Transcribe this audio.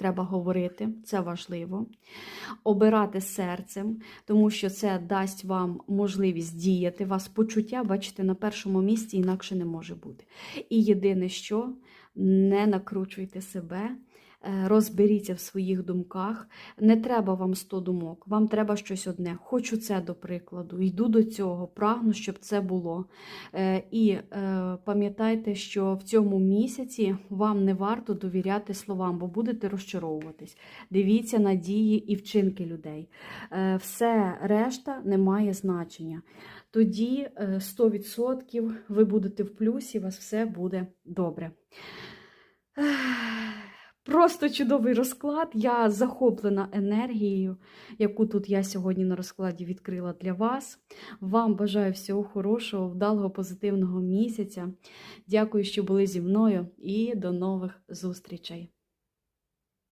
треба говорити, це важливо. Обирати серцем, тому що це дасть вам можливість діяти. Вас почуття, бачите, на першому місці інакше не може бути. І єдине, що не накручуйте себе. Е, Розберіться в своїх думках. Не треба вам 100 думок, вам треба щось одне. Хочу це до прикладу. Йду до цього, прагну, щоб це було. Е, І е, пам'ятайте, що в цьому місяці вам не варто довіряти словам, бо будете розчаровуватись. Дивіться на дії і вчинки людей. Все решта не має значення. Тоді е, 100% ви будете в плюсі, у вас все буде добре. Просто чудовий розклад. Я захоплена енергією, яку тут я сьогодні на розкладі відкрила для вас. Вам бажаю всього хорошого, вдалого, позитивного місяця. Дякую, що були зі мною, і до нових зустрічей!